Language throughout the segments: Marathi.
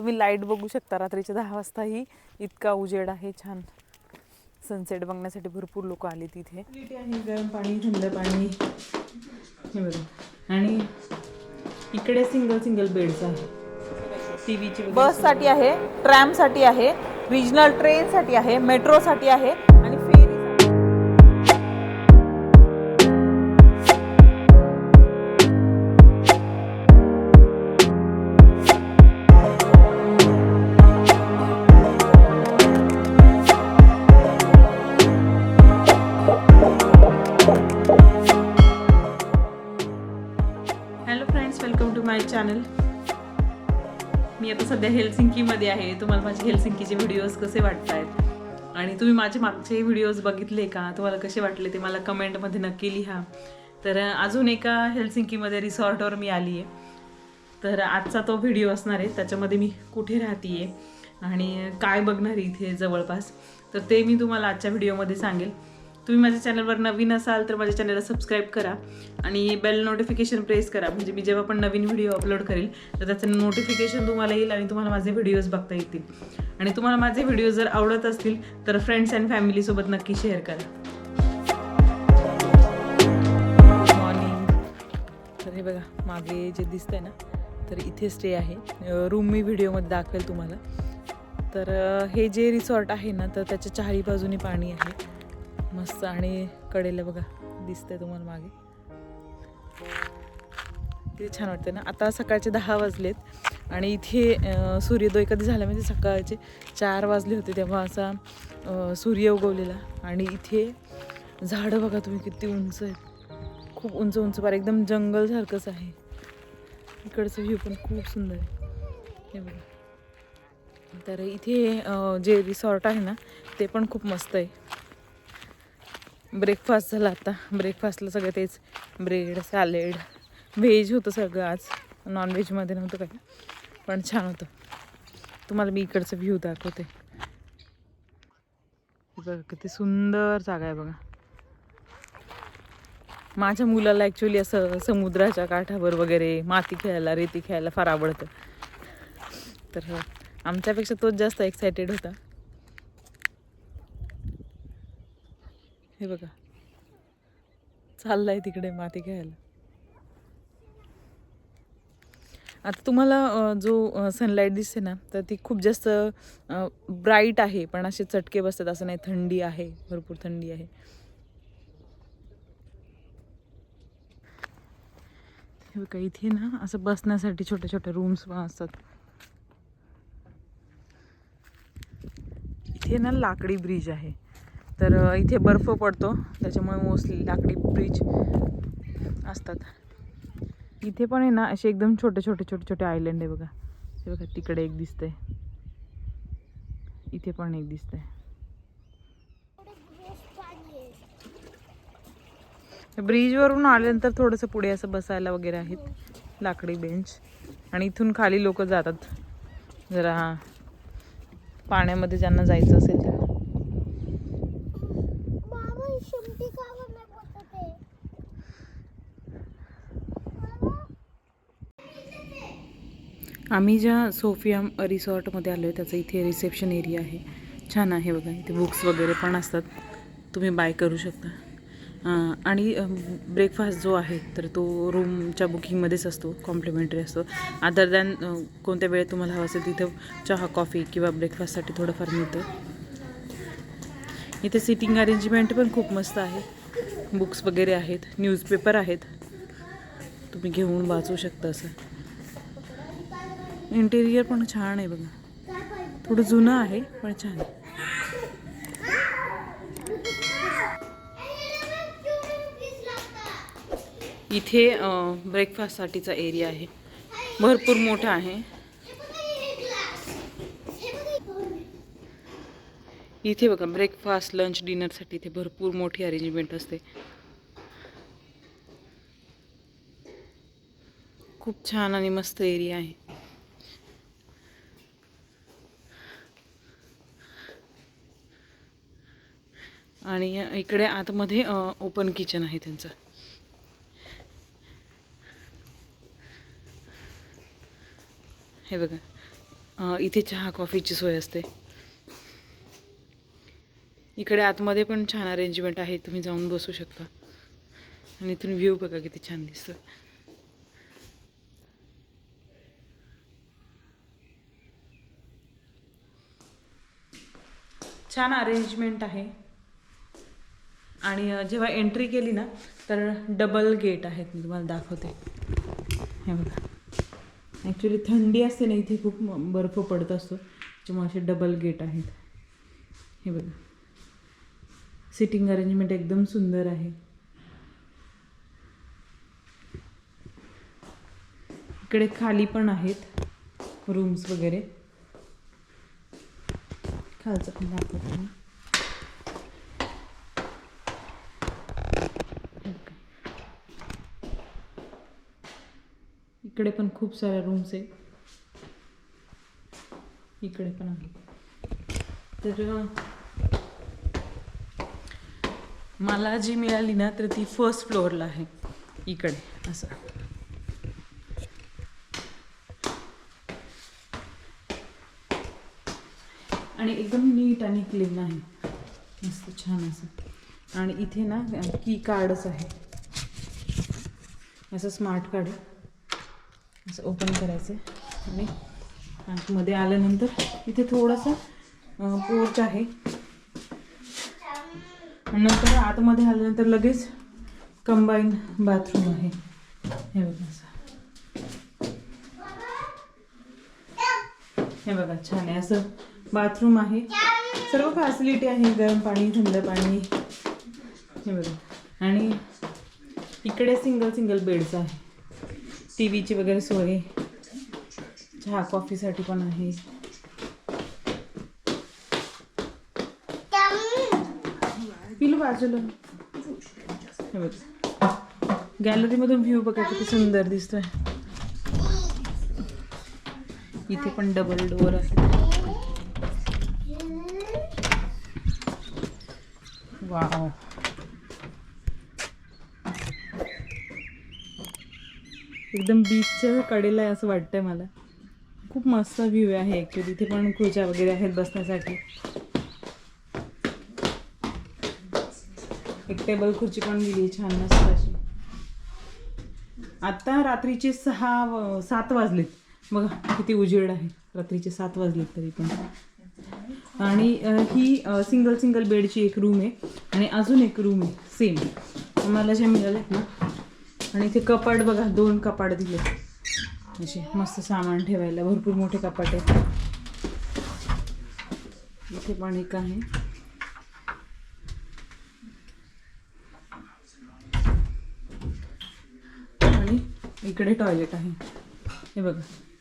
तुम्ही लाइट बघू शकता रात्रीच्या दहा वाजताही इतका उजेड आहे छान. सनसेट बघण्यासाठी भरपूर लोक आले तिथे. गरम पाणी थंड पाणी. हे बघा. आणि इकडे सिंगल सिंगल बेड्स आहे टीव्हीची बससाठी आहे ट्रॅमसाठी आहे रिजनल ट्रेनसाठी आहे मेट्रोसाठी आहे. सध्या हेल्सिंकीमध्ये आहे. तुम्हाला माझे हेल्सिंकीचे व्हिडिओज कसे वाटत आहेत आणि तुम्ही माझे मागचे व्हिडिओज बघितले का? तुम्हाला कसे वाटले ते मला कमेंटमध्ये नक्की लिहा. तर अजून एका हेल्सिंकीमध्ये रिसॉर्टवर मी आली आहे तर आजचा तो व्हिडिओ असणार आहे. त्याच्यामध्ये मी कुठे राहते आणि काय बघणार आहे इथे जवळपास? तर ते मी तुम्हाला आजच्या व्हिडिओमध्ये सांगेल. तुम्ही माझ्या चॅनलवर नवीन असाल तर माझ्या चॅनलला सबस्क्राईब करा आणि बेल नोटिफिकेशन प्रेस करा. म्हणजे मी जेव्हा पण नवीन व्हिडिओ अपलोड करेल तर त्याचं नोटिफिकेशन तुम्हाला येईल आणि तुम्हाला माझे व्हिडिओज बघता येतील. आणि तुम्हाला माझे व्हिडिओ जर आवडत असतील तर फ्रेंड्स अँड फॅमिलीसोबत नक्की शेअर करा. मॉर्निंग तर हे बघा मागे जे दिसतंय ना तर इथे स्टे आहे. रूम मी व्हिडिओमध्ये दाखवेल तुम्हाला. तर हे जे रिसॉर्ट आहे ना तर त्याच्या चारी बाजूनी पाणी आहे. मस्त आणि कडेला बघा दिसतंय तुम्हाला मागे. किती छान वाटतं ना? आता सकाळचे दहा वाजलेत आणि इथे सूर्योदय कधी झाला म्हणजे सकाळचे चार वाजले होते तेव्हा असा सूर्य उगवलेला. आणि इथे झाडं बघा तुम्ही किती उंच आहेत. खूप उंच उंच पार एकदम जंगलसारखंच आहे. इकडचं व्ह्यू पण खूप सुंदर आहे. हे बघा. तर इथे जे रिसॉर्ट आहे ना ते पण खूप मस्त आहे. ब्रेकफास्ट झाला आता. ब्रेकफास्टला सगळं तेच. ब्रेड सॅलेड व्हेज होतं सगळं आज. नॉनव्हेजमध्ये नव्हतं काय पण छान होतं. तुम्हाला मी इकडचं व्ह्यू दाखवते. बघा किती सुंदर जागा आहे बघा. माझ्या मुलाला ॲक्च्युली असं समुद्राच्या काठावर वगैरे माती खेळायला रेती खेळायला फार आवडतं. तर आमच्यापेक्षा तोच जास्त एक्सायटेड होता. हे बघा. चाललाय तिकडे माती घ्यायला. आता तुम्हाला जो सनलाईट दिसते ना तर ती खूप जास्त ब्राईट आहे पण असे चटके बसतात असं नाही थंडी आहे भरपूर थंडी आहे. हे बघा इथे ना असं बसण्यासाठी छोटे छोटे रूम्स पण असतात. इथे ना लाकडी ब्रिज आहे. तर इथे बर्फ पडतो. त्याच्यामुळे मोस्टली लाकडी ब्रिज असतात. इथे पण आहे ना असे एकदम छोटे छोटे छोटे छोटे आयलंड आहे बघा. हे बघा तिकडे एक दिसतंय. इथे पण एक दिसतंय. ब्रिजवरून आल्यानंतर थोडंसं पुढे असं बसायला वगैरे आहेत लाकडी बेंच. आणि इथून खाली लोक जातात. जरा पाण्यामध्ये ज्यांना जायचं असेल त्यांना बाबा ही शिमटी का बरं नाही पोचत आहे? आम्ही ज्या सोफिया रिसॉर्टमध्ये आलो आहे त्याचं इथे रिसेप्शन एरिया आहे. छान आहे बघा इथे बुक्स वगैरे पण असतात. तुम्ही बाय करू शकता. आणि ब्रेकफास्ट जो आहे तर तो रूमच्या बुकिंगमध्येच असतो कॉम्प्लिमेंटरी असतो. अदर दॅन कोणत्या वेळेत तुम्हाला हवं असेल तिथं चहा कॉफी किंवा ब्रेकफास्टसाठी थोडंफार मिळतं. इथे सिटिंग अरेंजमेंट पण खूप मस्त आहे. बुक्स वगैरे आहेत न्यूजपेपर आहेत. तुम्ही घेऊन वाचू शकता असं. इंटेरियर पण छान आहे बघा. थोडं जुनं आहे पण छान आहे. इथे ब्रेकफास्टसाठीचा एरिया आहे. भरपूर मोठा आहे. इथे बघा ब्रेकफास्ट लंच डिनरसाठी इथे भरपूर मोठी अरेंजमेंट असते. खूप छान आणि मस्त एरिया आहे. आणि इकडे आतमध्ये ओपन किचन आहे त्यांचं. हे बघा. इथे चहा कॉफीची सोय असते. इकडे आतमध्ये पण छान अरेंजमेंट आहे. तुम्ही जाऊन बसू शकता. आणि इथून व्ह्यू बघा किती छान दिसतं छान अरेंजमेंट आहे. आणि जेव्हा एंट्री केली ना तर डबल गेट आहेत. मी तुम्हाला दाखवते. हे बघा. ॲक्च्युली थंडी असते ना इथे खूप बर्फ पडत असतो. त्याच्यामुळे असे डबल गेट आहेत. हे बघा. सिटिंग अरेंजमेंट एकदम सुंदर आहे. इकडे खाली पण आहेत. रूम्स वगैरे. खालचं पण दाखवते इकडे पण खूप साऱ्या रूम्स आहे इकडे पण आहे. तर मला जी मिळाली ना तर ती फर्स्ट फ्लोअरला आहे. इकडे असं. आणि एकदम नीट आणि क्लीन आहे. मस्त छान असं. आणि इथे ना की कार्डच आहे. असं स्मार्ट कार्ड आहे. असं ओपन करायचं आणि आतमध्ये आल्यानंतर इथे थोडंसं पोर्च आहे. आणि नंतर आतमध्ये आल्यानंतर लगेच कंबाईन बाथरूम आहे. हे बघा असं. हे बघा छान आहे. असं बाथरूम आहे. सर्व फॅसिलिटी आहे. गरम पाणी थंड पाणी. हे बघा. आणि इकडे सिंगल सिंगल बेडचं आहे टी व्हीची वगैरे सोय. चहा कॉफीसाठी पण आहे. पिलू बाजूला. हे बघ. गॅलरीमधून व्ह्यू बघा किती सुंदर दिसतोय. इथे पण डबल डोअर आहे. वाव एकदम बीचच्या कडेला आहे असं वाटतंय मला. खूप मस्त व्ह्यू आहे ॲक्च्युली इथे पण खुर्च्या वगैरे आहेत बसण्यासाठी. एक टेबल खुर्ची पण दिली छान मस्त अशी. आत्ता रात्रीचे सहा व- सात वाजलेत. बघा किती उजेड आहे. रात्रीचे सात वाजलेत तरी पण. आणि ही सिंगल सिंगल बेडची एक रूम आहे. आणि अजून एक रूम आहे. सेम मला जे मिळालेत ना आणि ते कपाट बघा दोन कपाट दिले. असे मस्त सामान ठेवायला भरपूर मोठे कपाट आहेत. इथे पण एक आहे. आणि इकडे टॉयलेट आहे. हे बघा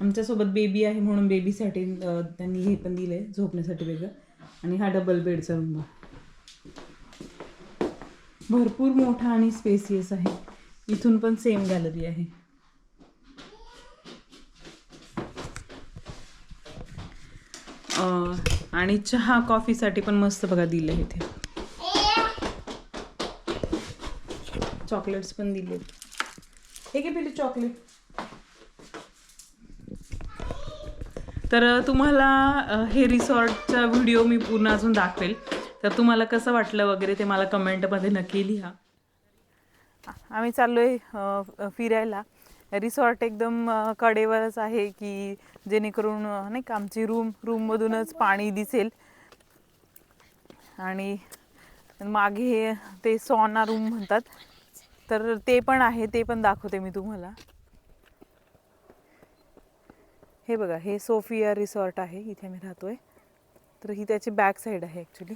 आमच्यासोबत बेबी आहे म्हणून बेबीसाठी त्यांनी हे पण दिलं आहे झोपण्यासाठी वेगळं. आणि हा डबल बेडचा रूम भरपूर मोठा आणि स्पेसियस आहे. इथून पण सेम गॅलरी आहे. आणि चहा कॉफीसाठी पण मस्त बघा दिलं इथे. चॉकलेट्स पण दिले. हे घे पिली चॉकलेट तर तुम्हाला हे रिसॉर्टचा व्हिडिओ मी पूर्ण अजून दाखवेल. तर तुम्हाला कसं वाटलं वगैरे ते मला कमेंटमध्ये नक्की लिहा. आम्ही चाललो आहे फिरायला. रिसॉर्ट एकदम कडेवरच आहे की जेणेकरून नाही का आमची रूम रूममधूनच पाणी दिसेल. आणि मागे ते सॉना रूम म्हणतात. तर ते पण आहे ते पण दाखवते मी तुम्हाला. हे बघा हे सोफिया रिसॉर्ट आहे इथे मी राहतोय. तर ही त्याची बॅक साईड आहे ॲक्च्युली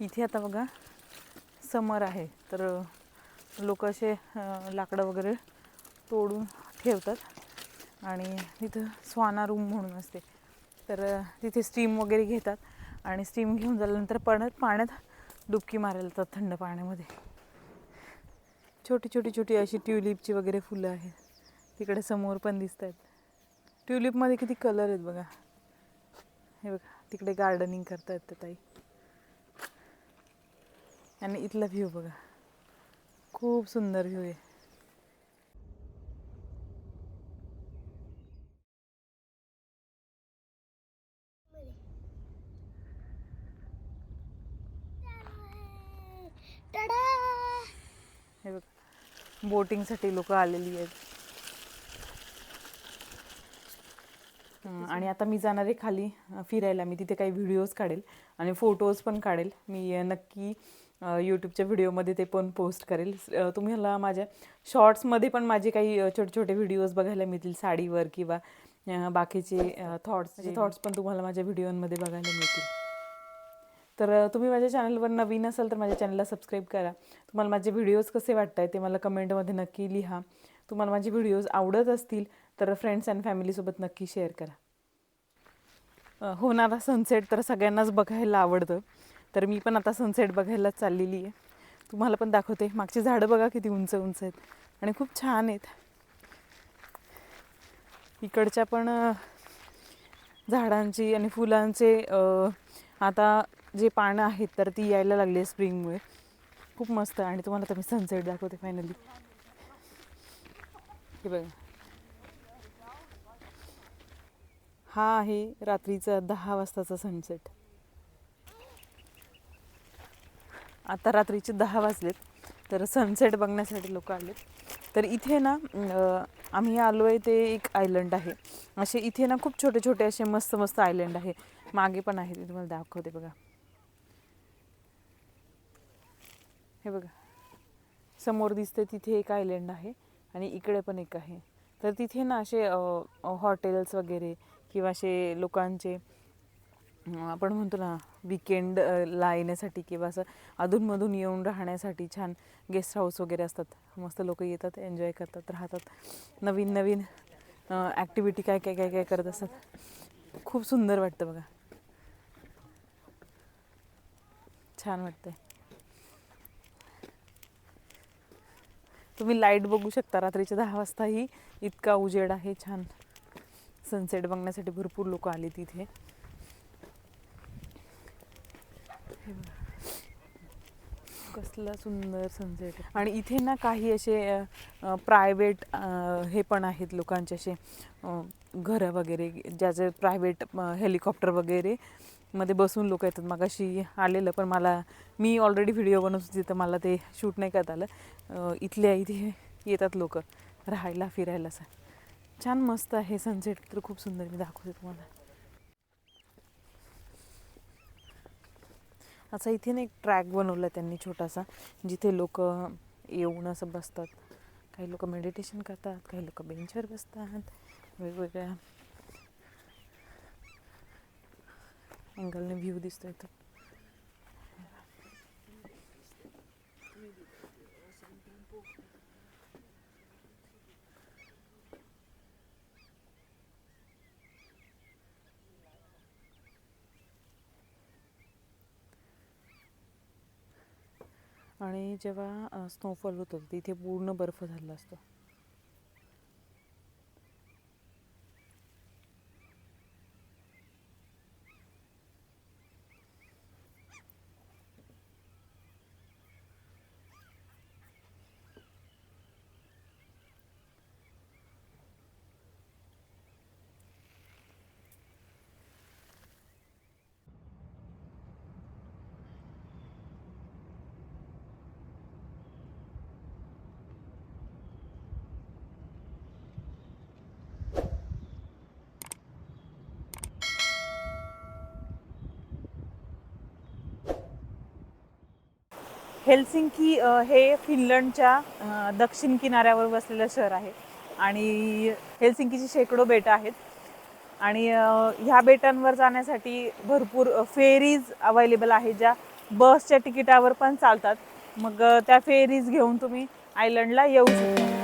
इथे आता बघा. समर आहे तर लोक असे लाकडं वगैरे तोडून ठेवतात. आणि तिथं स्वाना रूम म्हणून असते. तर तिथे स्टीम वगैरे घेतात. आणि स्टीम घेऊन झाल्यानंतर पाण्यात पाण्यात डुबकी मारायला जातात थंड पाण्यामध्ये. छोटी छोटी छोटी अशी ट्युलिपची वगैरे फुलं आहेत. तिकडे समोर पण दिसत आहेत ट्युलिपमध्ये किती कलर आहेत बघा. हे बघा तिकडे गार्डनिंग करतायत त्या ताई. आणि इथला व्ह्यू बघा. खूप सुंदर व्ह्यू आहे. हे बघा. बोटिंगसाठी लोक आलेली आहेत. आणि आता मी जाणार आहे खाली फिरायला. मी तिथे काही व्हिडिओज काढेल आणि फोटोज पण काढेल. मी नक्की यूट्यूबच्या व्हिडिओमध्ये ते पण पोस्ट करेल. अ, तुम्हाला माझ्या शॉर्ट्समध्ये पण माझे काही छोटे छोटे व्हिडिओज बघायला मिळतील. साडीवर किंवा बाकीचे थॉट्स थॉट्स पण तुम्हाला माझ्या व्हिडिओमध्ये बघायला मिळतील. तर तुम्ही माझ्या चॅनलवर नवीन असाल तर माझ्या चॅनलला सबस्क्राईब करा. तुम्हाला माझे व्हिडिओज कसे वाटत ते मला कमेंटमध्ये नक्की लिहा. तुम्हाला माझे व्हिडिओज आवडत असतील तर फ्रेंड्स अँड फॅमिलीसोबत नक्की शेअर करा. होणारा सनसेट तर सगळ्यांनाच बघायला आवडतं. तर मी पण आता सनसेट बघायला चाललेली आहे. तुम्हाला पण दाखवते. मागची झाडं बघा किती उंच उंच आहेत. आणि खूप छान आहेत. इकडच्या पण झाडांची आणि फुलांचे आता जे पानं आहेत तर ती यायला लागली आहे स्प्रिंगमुळे खूप मस्त आणि तुम्हाला तर मी सनसेट दाखवते फायनली हे बघा. हा आहे रात्रीचा दहा वाजताचा सनसेट आता रात्रीचे दहा वाजलेत तर सनसेट बघण्यासाठी लोक आलेत. तर इथे ना आम्ही आलो आहे ते एक आयलंड आहे. असे इथे ना खूप छोटे छोटे असे मस्त मस्त आयलंड आहे. मागे पण आहे ते तुम्हाला दाखवते बघा. हे बघा. समोर दिसते तिथे एक आयलंड आहे आणि इकडे पण एक आहे. तर तिथे ना असे हॉटेल्स वगैरे किंवा असे लोकांचे आपण म्हणतो ना विकेंड ला येण्यासाठी किंवा असं अधूनमधून येऊन राहण्यासाठी छान गेस्ट हाऊस वगैरे असतात. मस्त लोक येतात एन्जॉय करतात राहतात. नवीन नवीन ॲक्टिव्हिटी काय काय काय काय करत असतात. खूप सुंदर वाटतं बघा. छान वाटतंय. तुम्ही लाइट बघू शकता रात्रीच्या दहा वाजताही इतका उजेड आहे छान. सनसेट बघण्यासाठी भरपूर लोक आले तिथे हे बघा. कसला सुंदर सनसेट आणि इथे ना काही असे प्रायव्हेट हे पण आहेत लोकांचे असे घरं वगैरे ज्याचे प्रायव्हेट हेलिकॉप्टर वगैरे मध्ये बसून लोक येतात. मग अशी आलेलं पण मला मी ऑलरेडी व्हिडिओ बनवत होती तर मला ते शूट नाही करता आलं. इथल्या इथे येतात लोक राहायला फिरायला असं. छान मस्त आहे सनसेट तर खूप सुंदर. मी दाखवते तुम्हाला. असा इथे ना एक ट्रॅक बनवला त्यांनी छोटासा जिथे लोक येऊन असं बसतात. काही लोक मेडिटेशन करतात काही लोक बेंचवर बसतात. वेगवेगळ्या अँगलने व्ह्यू दिसतो इथं आणि जेव्हा स्नोफॉल होतो तिथे पूर्ण बर्फ झालेला असतो. हेल्सिंकी हे फिनलंडच्या दक्षिण किनाऱ्यावर वसलेलं शहर आहे. आणि हेल्सिंकीची शेकडो बेटं आहेत. आणि ह्या बेटांवर जाण्यासाठी भरपूर फेरीज अवेलेबल आहेत ज्या बसच्या तिकिटावर पण चालतात. मग त्या फेरीज घेऊन तुम्ही आयलंडला येऊ शकता.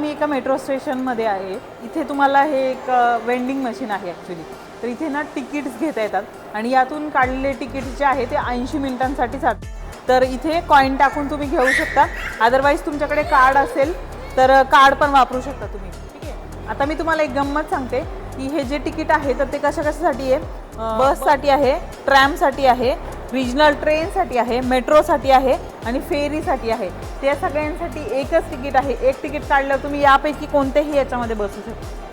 मी एका मेट्रो स्टेशनमध्ये आहे. इथे तुम्हाला हे एक वेंडिंग मशीन आहे ॲक्च्युली तर इथे ना तिकीट्स घेता येतात. आणि यातून काढलेले तिकीट जे आहे ते ऐंशी मिनिटांसाठी चालतं तर इथे कॉईन टाकून तुम्ही घेऊ शकता. अदरवाईज तुमच्याकडे कार्ड असेल तर कार्ड पण वापरू शकता तुम्ही. ठीक आहे? आता मी तुम्हाला एक गंमत सांगते की हे जे तिकीट आहे तर ते कशा कशासाठी आहे? बससाठी आहे ट्रॅमसाठी आहे. रिजनल ट्रेनसाठी आहे मेट्रोसाठी आहे आणि फेरीसाठी आहे. त्या सगळ्यांसाठी एकच तिकीट आहे. एक तिकीट काढल्यावर तुम्ही यापैकी कोणत्याही याच्यामध्ये बसू शकता.